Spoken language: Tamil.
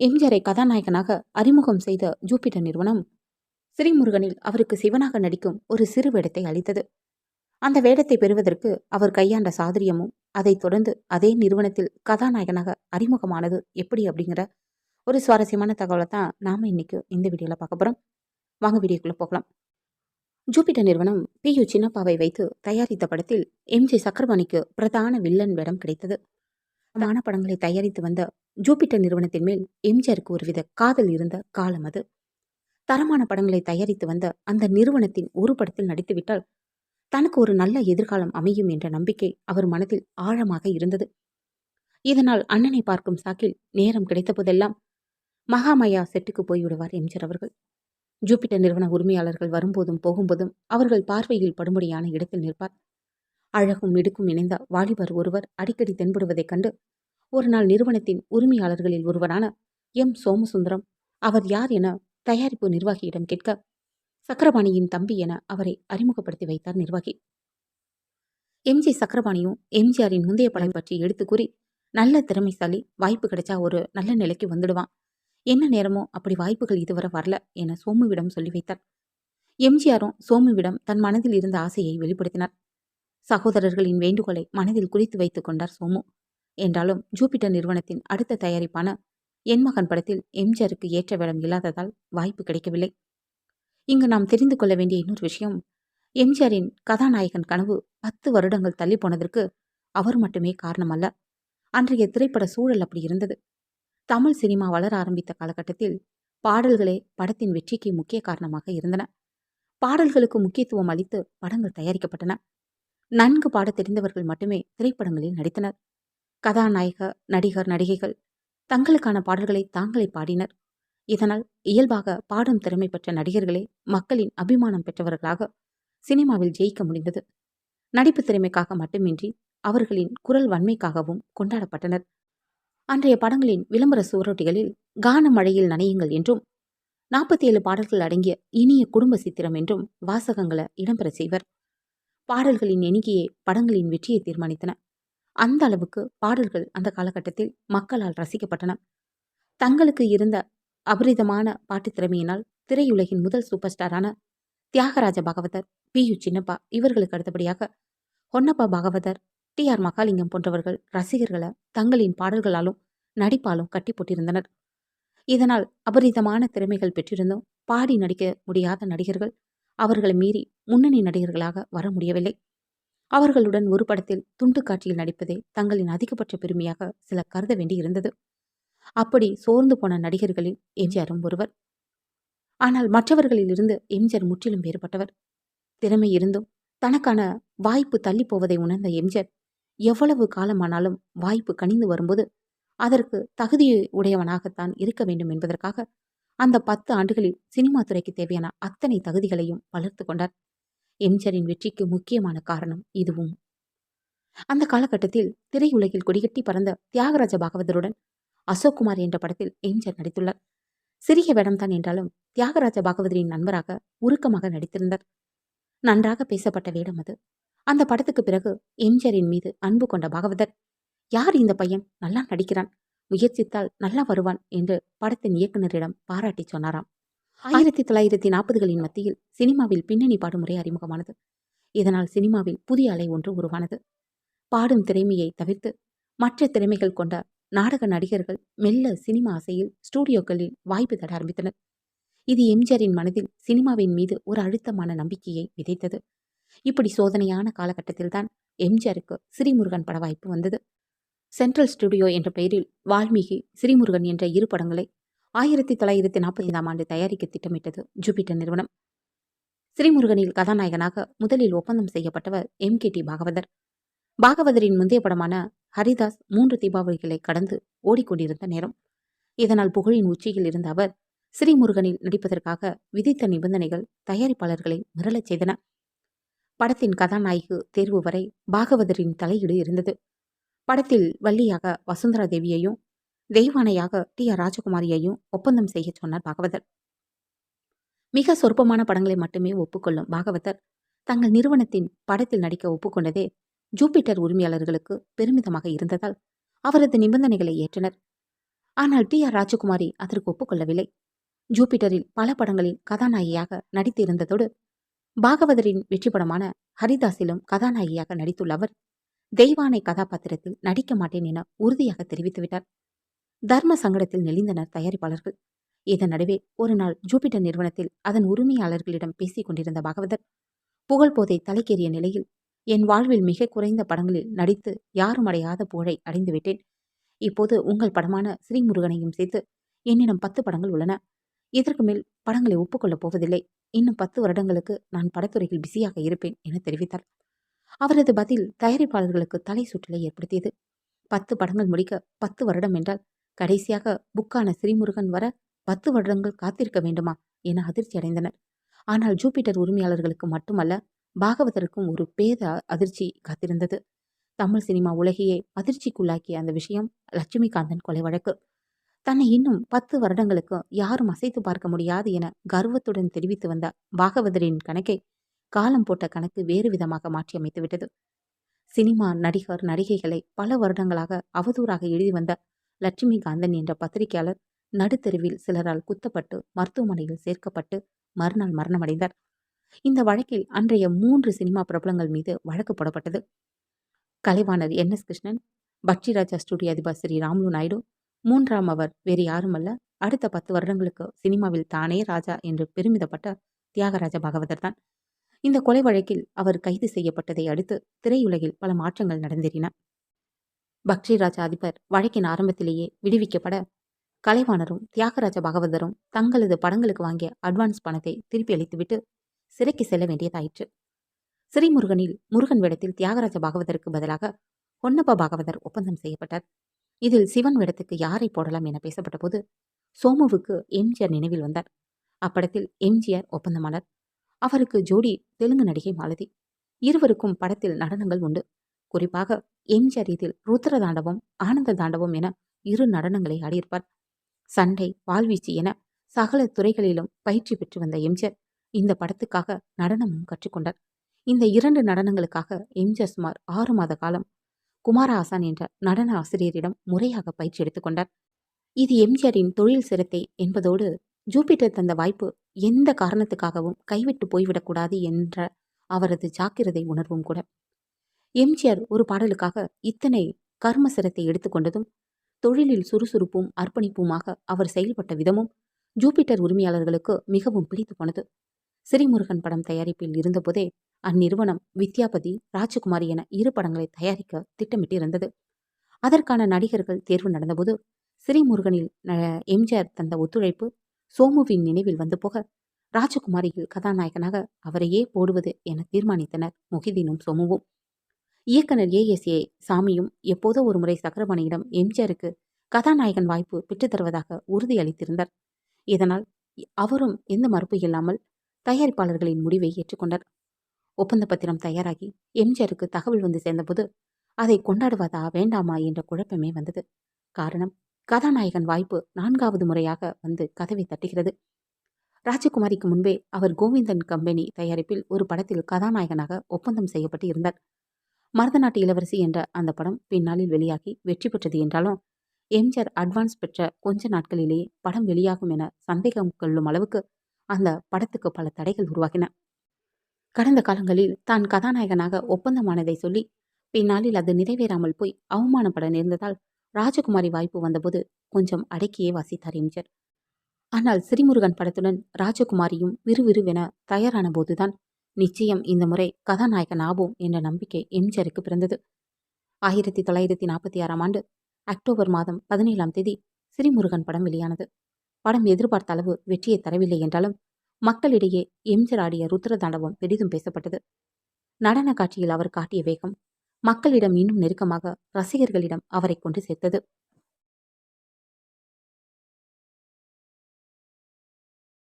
எம்ஜிஆரை கதாநாயகனாக அறிமுகம் செய்த ஜூபிட்டர் நிறுவனம் ஸ்ரீமுருகனில் அவருக்கு சிவனாக நடிக்கும் ஒரு சிறு வேடத்தை அளித்தது. அந்த வேடத்தை பெறுவதற்கு அவர் கையாண்ட சாதுரியமும் அதைத் தொடர்ந்து அதே நிறுவனத்தில் கதாநாயகனாக அறிமுகமானது எப்படி அப்படிங்கிற ஒரு சுவாரஸ்யமான தகவலை தான் நாம் இன்னைக்கு இந்த வீடியோவில் பார்க்க போகிறோம் வாங்க வீடியோக்குள்ளே போகலாம். ஜூபிட்டர் நிறுவனம் பி யு சின்னப்பாவை வைத்து தயாரித்த படத்தில் எம்ஜி சக்கரபாணிக்கு பிரதான வில்லன் வேடம் கிடைத்தது. பிரதான படங்களை தயாரித்து வந்த ஜூபிட்டர் நிறுவனத்தின் மேல் எம்ஜிஆருக்கு ஒருவித காதல் இருந்த காலம் அது. தரமான படங்களை தயாரித்து வந்த அந்த நிறுவனத்தின் ஒரு படத்தில் நடித்துவிட்டால் தனக்கு ஒரு நல்ல எதிர்காலம் அமையும் என்ற நம்பிக்கை அவர் மனதில் ஆழமாக இருந்தது. இதனால் அண்ணனை பார்க்கும் சாக்கில் நேரம் கிடைத்த போதெல்லாம் மகாமயா செட்டுக்கு போய்விடுவார் எம்ஜிஆர் அவர்கள். ஜூபிட்டர் நிறுவன உரிமையாளர்கள் வரும்போதும் போகும்போதும் அவர்கள் பார்வையில் படும்படியான இடத்தில் நிற்பார். அழகும் மிடுக்கும் இணைந்த வாலிபர் ஒருவர் அடிக்கடி தென்படுவதைக் கண்டு ஒரு நாள் நிறுவனத்தின் உரிமையாளர்களில் ஒருவரான எம். சோமசுந்தரம் அவர் யார் என தயாரிப்பு நிர்வாகியிடம் கேட்க சக்கரபாணியின் தம்பி என அவரை அறிமுகப்படுத்தி வைத்தார் நிர்வாகி. எம்ஜி சக்கரபாணியும் எம்ஜிஆரின் முந்தைய படம் பற்றி எடுத்து கூறி நல்ல திறமைசாலி வாய்ப்பு கிடைச்சா ஒரு நல்ல நிலைக்கு வந்துடுவான். என்ன நேரமோ அப்படி வாய்ப்புகள் இதுவரை வரல என சோமுவிடம் சொல்லி வைத்தார். எம்ஜிஆரும் சோமுவிடம் தன் மனதில் இருந்த ஆசையை வெளிப்படுத்தினார். சகோதரர்களின் வேண்டுகோளை மனதில் குறித்து வைத்துக் கொண்டார் சோமு. என்றாலும் ஜூபிட்டர் நிறுவனத்தின் அடுத்த தயாரிப்பான என் மகன் படத்தில் எம்ஜிஆருக்கு ஏற்ற வேடம் இல்லாததால் வாய்ப்பு கிடைக்கவில்லை. இங்கு நாம் தெரிந்து கொள்ள வேண்டிய இன்னொரு விஷயம் எம்ஜிஆரின் கதாநாயகன் கனவு பத்து வருடங்கள் தள்ளி போனதற்கு அவர் மட்டுமே காரணமல்ல. அன்றைய திரைப்பட சூழல் அப்படி இருந்தது. தமிழ் சினிமா வளர ஆரம்பித்த காலகட்டத்தில் பாடல்களே படத்தின் வெற்றிக்கு முக்கிய காரணமாக இருந்தன. பாடல்களுக்கு முக்கியத்துவம் அளித்து படங்கள் தயாரிக்கப்பட்டன. நன்கு பாடத் தெரிந்தவர்கள் மட்டுமே திரைப்படங்களில் நடித்தனர். கதாநாயக நடிகர் நடிகைகள் தங்களுக்கான பாடல்களை தாங்களே பாடினர். இதனால் இயல்பாக பாடும் திறமை பெற்ற நடிகர்களே மக்களின் அபிமானம் பெற்றவர்களாக சினிமாவில் ஜெயிக்க முடிந்தது. நடிப்பு திறமைக்காக மட்டுமின்றி அவர்களின் குரல் வன்மைக்காகவும் கொண்டாடப்பட்டனர். அன்றைய படங்களின் விளம்பர சுவரொட்டிகளில் கான மழையில் நனையுங்கள் என்றும் நாற்பத்தி ஏழு பாடல்கள் அடங்கிய இனிய குடும்ப சித்திரம் என்றும் வாசகங்களை இடம்பெற செய்வர். பாடல்களின் எண்ணிக்கையே படங்களின் வெற்றியை தீர்மானித்தன. அந்த அளவுக்கு பாடல்கள் அந்த காலகட்டத்தில் மக்களால் ரசிக்கப்பட்டன. தங்களுக்கு இருந்த அபரிதமான பாட்டுத் திறமையினால் திரையுலகின் முதல் சூப்பர் ஸ்டாரான தியாகராஜ பாகவதர் பி. யு. சின்னப்பா இவர்களுக்கு அடுத்தபடியாக ஹொன்னப்பா பாகவதர் டி. ஆர். மகாலிங்கம் போன்றவர்கள் ரசிகர்களை தங்களின் பாடல்களாலும் நடிப்பாலும் கட்டி போட்டிருந்தனர். இதனால் அபரிதமான திறமைகள் பெற்றிருந்தும் பாடி நடிக்க முடியாத நடிகர்கள் அவர்களை மீறி முன்னணி நடிகர்களாக வர முடியவில்லை. அவர்களுடன் ஒரு படத்தில் துண்டு காட்சியில் நடிப்பதே தங்களின் அதிகபட்ச பெருமையாக சிலர் கருத வேண்டி இருந்தது அப்படி சோர்ந்து போன நடிகர்களில் எம்ஜிஆரும் ஒருவர். ஆனால் மற்றவர்களிலிருந்து எம்ஜிஆர் முற்றிலும் வேறுபட்டவர். திறமை இருந்தும் தனக்கான வாய்ப்பு தள்ளி போவதை உணர்ந்த எம்ஜிஆர் எவ்வளவு காலமானாலும் வாய்ப்பு கனிந்து வரும்போது அதற்கு தகுதி உடையவனாகத்தான் இருக்க வேண்டும் என்பதற்காக அந்த பத்து ஆண்டுகளில் சினிமா துறைக்கு தேவையான அத்தனை தகுதிகளையும் வளர்த்து கொண்டார். எம்ஜிஆரின் வெற்றிக்கு முக்கியமான காரணம் இதுவும். அந்த காலகட்டத்தில் திரையுலகில் கொடிகட்டி பறந்த தியாகராஜ பாகவதருடன் அசோக்குமார் என்ற படத்தில் எம்ஜிஆர் நடித்துள்ளார். சிறிய வேடம்தான் என்றாலும் தியாகராஜ பாகவதரின் நண்பராக உருக்கமாக நடித்திருந்தார். நன்றாக பேசப்பட்ட வேடம் அது. அந்த படத்துக்கு பிறகு எம்ஜிஆரின் மீது அன்பு கொண்ட பாகவதர் யார் இந்த பையன்? நல்லா நடிக்கிறான். முயற்சித்தால் நல்லா வருவான் என்று படத்தின் இயக்குநரிடம் பாராட்டி சொன்னாராம். ஆயிரத்தி தொள்ளாயிரத்தி நாற்பதுகளின் மத்தியில் சினிமாவில் பின்னணி பாடும் முறை அறிமுகமானது. இதனால் சினிமாவில் புதிய அலை ஒன்று உருவானது. பாடும் திறமையை தவிர்த்து மற்ற திறமைகள் கொண்ட நாடக நடிகர்கள் மெல்ல சினிமா அசையில் ஸ்டூடியோக்களில் வாய்ப்பு தர ஆரம்பித்தனர். இது எம்ஜிஆரின் மனதில் சினிமாவின் மீது ஒரு அழுத்தமான நம்பிக்கையை விதைத்தது. இப்படி சோதனையான காலகட்டத்தில்தான் எம்ஜிஆருக்கு ஸ்ரீமுருகன் பட வாய்ப்பு வந்தது. சென்ட்ரல் ஸ்டுடியோ என்ற பெயரில் வால்மீகி ஸ்ரீமுருகன் என்ற இரு படங்களை ஆயிரத்தி தொள்ளாயிரத்தி நாற்பத்தி ஐந்தாம் ஆண்டு தயாரிக்க திட்டமிட்டது ஜூபிட்டர் நிறுவனம். ஸ்ரீமுருகனில் கதாநாயகனாக முதலில் ஒப்பந்தம் செய்யப்பட்டவர் எம். கே. டி. பாகவதர். பாகவதரின் முந்தைய படமான ஹரிதாஸ் மூன்று தீபாவளிகளை கடந்து ஓடிக்கொண்டிருந்த நேரம். இதனால் புகழின் உச்சியில் இருந்த அவர் ஸ்ரீமுருகனில் நடிப்பதற்காக விதித்த நிபந்தனைகள் தயாரிப்பாளர்களை மிரளச் செய்தன. படத்தின் கதாநாயகி தேர்வு வரை பாகவதரின் தலையீடு இருந்தது. படத்தில் வள்ளியாக வசுந்தரா தேவியையும் தெய்வானையாக டி. ஆர். ராஜகுமாரியையும் ஒப்பந்தம் செய்ய சொன்னார் பாகவதர். மிக சொற்பமான படங்களை மட்டுமே ஒப்புக்கொள்ளும் பாகவதர் தங்கள் நிறுவனத்தின் படத்தில் நடிக்க ஒப்புக்கொண்டதே ஜூபிட்டர் உரிமையாளர்களுக்கு பெருமிதமாக இருந்ததால் அவரது நிபந்தனைகளை ஏற்றனர். ஆனால் டி. ஆர். ராஜகுமாரி அதற்கு ஒப்புக்கொள்ளவில்லை. ஜூபிட்டரில் பல படங்களில் கதாநாயகியாக நடித்திருந்ததோடு பாகவதரின் வெற்றி படமான ஹரிதாஸிலும் கதாநாயகியாக நடித்துள்ள அவர் தெய்வானை கதாபாத்திரத்தில் நடிக்க மாட்டேன் என உறுதியாக தெரிவித்துவிட்டார் தர்ம சங்கடத்தில் நெளிந்தனர் தயாரிப்பாளர்கள். இதன் நடுவே ஒரு நாள் ஜூபிட்டர் நிறுவனத்தில் அதன் உரிமையாளர்களிடம் பேசிக் கொண்டிருந்த பாகவதர் புகழ் போதை தலைக்கேறிய நிலையில் என் வாழ்வில் மிக குறைந்த படங்களில் நடித்து யாரும் அடையாத புகழை அடைந்துவிட்டேன் இப்போது உங்கள் படமான ஸ்ரீமுருகனையும் சேர்த்து என்னிடம் பத்து படங்கள் உள்ளன. இதற்கு மேல் படங்களை ஒப்புக்கொள்ளப் போவதில்லை. இன்னும் பத்து வருடங்களுக்கு நான் படத்துறையில் பிஸியாக இருப்பேன் என தெரிவித்தார். அவரது பதில் தயாரிப்பாளர்களுக்கு தலை சுற்றலை ஏற்படுத்தியது. பத்து படங்கள் முடிக்க பத்து வருடம் என்றால் கடைசியாக புக்கான ஸ்ரீமுருகன் வர பத்து வருடங்கள் காத்திருக்க வேண்டுமா என அதிர்ச்சி அடைந்தனர். ஆனால் ஜூபிட்டர் உரிமையாளர்களுக்கு மட்டுமல்ல பாகவதருக்கும் ஒரு பேத அதிர்ச்சி காத்திருந்தது. தமிழ் சினிமா உலகையே அதிர்ச்சிக்குள்ளாக்கிய அந்த விஷயம் லட்சுமிகாந்தன் கொலை வழக்கு. தன்னை இன்னும் பத்து வருடங்களுக்கு யாரும் அசைத்து பார்க்க முடியாது என கர்வத்துடன் தெரிவித்து வந்த பாகவதரின் கணக்கை காலம் போட்ட கணக்கு வேறு விதமாக மாற்றி அமைத்துவிட்டது. சினிமா நடிகர் நடிகைகளை பல வருடங்களாக அவதூறாக எழுதி வந்த லட்சுமிகாந்தன் என்ற பத்திரிகையாளர் நடுத்தெருவில் சிலரால் குத்தப்பட்டு மருத்துவமனையில் சேர்க்கப்பட்டு மறுநாள் மரணமடைந்தார். இந்த வழக்கில் அன்றைய மூன்று சினிமா பிரபலங்கள் மீது வழக்கு போடப்பட்டது. Kalaivanar N. S. Krishnan Pakshiraja studio அதிபர் ஸ்ரீ ராமுலு நாயுடு மூன்றாம் அவர் வேறு யாருமல்ல அடுத்த பத்து வருடங்களுக்கு சினிமாவில் தானே ராஜா என்று பெருமிதப்பட்ட தியாகராஜ பாகவதர் தான். இந்த கொலை வழக்கில் அவர் கைது செய்யப்பட்டதை அடுத்து திரையுலகில் பல மாற்றங்கள் நடந்தேறின பக்ஷிராஜா அதிபர் வழக்கின் ஆரம்பத்திலேயே விடுவிக்கப்பட கலைவாணரும் தியாகராஜ பாகவதரும் தங்களது படங்களுக்கு வாங்கிய அட்வான்ஸ் பணத்தை திருப்பி அளித்துவிட்டு சிறைக்கு செல்ல வேண்டியதாயிற்று. ஸ்ரீமுருகனில் முருகன் வேடத்தில் தியாகராஜ பாகவதருக்கு பதிலாக பொன்னப்ப பாகவதர் ஒப்பந்தம் செய்யப்பட்டார். இதில் சிவன் வேடத்துக்கு யாரை போடலாம் என பேசப்பட்ட போது சோமுவுக்கு எம்ஜிஆர் நினைவில் வந்தார். அப்படத்தில் எம்ஜிஆர் ஒப்பந்தமானார். அவருக்கு ஜோடி தெலுங்கு நடிகை மாலதி. இருவருக்கும் படத்தில் நடனங்கள் உண்டு. குறிப்பாக எம்ஜிஆர் இதில் ருத்ர தாண்டவம் ஆனந்த தாண்டவம் என இரு நடனங்களை ஆடியிருப்பார். சண்டை வாழ்வீச்சு என சகல துறைகளிலும் பயிற்சி பெற்று வந்த எம்ஜிஆர் இந்த படத்துக்காக நடனமும் கற்றுக்கொண்டார் இந்த இரண்டு நடனங்களுக்காக எம்ஜிஆர் சுமார் ஆறு மாத காலம் குமார ஆசான் என்ற நடன ஆசிரியரிடம் முறையாக பயிற்சி எடுத்துக்கொண்டார் இது எம்ஜிஆரின் தொழில் சிரத்தை என்பதோடு ஜூபிட்டர் தந்த வாய்ப்பு எந்த காரணத்துக்காகவும் கைவிட்டு போய்விடக்கூடாது என்ற அவரது ஜாக்கிரதை உணர்வும் கூட. எம்ஜிஆர் ஒரு பாடலுக்காக இத்தனை கர்ம சிரத்தை எடுத்துக்கொண்டதும் தொழிலில் சுறுசுறுப்பும் அர்ப்பணிப்புமாக அவர் செயல்பட்ட விதமும் ஜூபிட்டர் உரிமையாளர்களுக்கு மிகவும் பிடித்து போனது. சிறிமுருகன் படம் தயாரிப்பில் இருந்தபோதே அந்நிறுவனம் வித்யாபதி ராஜகுமாரி என இரு படங்களை தயாரிக்க திட்டமிட்டிருந்தது. அதற்கான நடிகர்கள் தேர்வு நடந்தபோது ஸ்ரீமுருகனில் எம்ஜிஆர் தந்த ஒத்துழைப்பு சோமுவின் நினைவில் வந்து போக ராஜகுமாரியில் கதாநாயகனாக அவரையே போடுவது என தீர்மானித்தனர் முகிதீனும் சோமுவும். இயக்குனர் ஏஎஸ்ஏ சாமியும் எப்போதோ ஒரு முறை சக்கரபாணியிடம் எம்ஜிஆருக்கு கதாநாயகன் வாய்ப்பு பெற்றுத்தருவதாக உறுதியளித்திருந்தார் இதனால் அவரும் எந்த மறுப்பு இல்லாமல் தயாரிப்பாளர்களின் முடிவை ஏற்றுக்கொண்டார். ஒப்பந்த பத்திரம் தயாராகி எம்ஜிஆருக்கு தகவல் வந்து சேர்ந்தபோது அதை கொண்டாடுவதா வேண்டாமா? என்ற குழப்பமே வந்தது. காரணம் கதாநாயகன் வாய்ப்பு நான்காவது முறையாக வந்து கதவை தட்டுகிறது. ராஜகுமாரிக்கு முன்பே அவர் கோவிந்தன் கம்பெனி தயாரிப்பில் ஒரு படத்தில் கதாநாயகனாக ஒப்பந்தம் செய்யப்பட்டு இருந்தார். மருதநாட்டு இளவரசி என்ற அந்த படம் பின்னாளில் வெளியாகி வெற்றி பெற்றது என்றாலும் எம்ஜிஆர் அட்வான்ஸ் பெற்ற கொஞ்ச நாட்களிலேயே படம் வெளியாகும் என சந்தேகம் கொள்ளும் அளவுக்கு அந்த படத்துக்கு பல தடைகள் உருவாகின. கடந்த காலங்களில் தான் கதாநாயகனாக ஒப்பந்தமானதை சொல்லி பின்னாளில் அது நிறைவேறாமல் போய் அவமானப்பட நேர்ந்ததால் ராஜகுமாரி வாய்ப்பு வந்தபோது கொஞ்சம் அடக்கியே வாசித்தார் எம்ஜிஆர். ஆனால் சிறிமுருகன் படத்துடன் ராஜகுமாரியும் விறுவிறுவென தயாரான போதுதான் நிச்சயம் இந்த முறை கதாநாயகன் ஆவோம் என்ற நம்பிக்கை எம்ஜிஆருக்கு பிறந்தது. ஆயிரத்தி தொள்ளாயிரத்தி நாற்பத்தி ஆறாம் ஆண்டு அக்டோபர் மாதம் பதினேழாம் தேதி சிறிமுருகன் படம் வெளியானது. படம் எதிர்பார்த்த அளவு வெற்றியை தரவில்லை என்றாலும் மக்களிடையே எம்ஜிஆர் ஆடிய ருத்ர தாண்டவம் பெரிதும் பேசப்பட்டது. நடன காட்சியில் அவர் காட்டிய வேகம் மக்களிடம் இன்னும் நெருக்கமாக ரசிகர்களிடம் அவரை கொண்டு சேர்த்தது.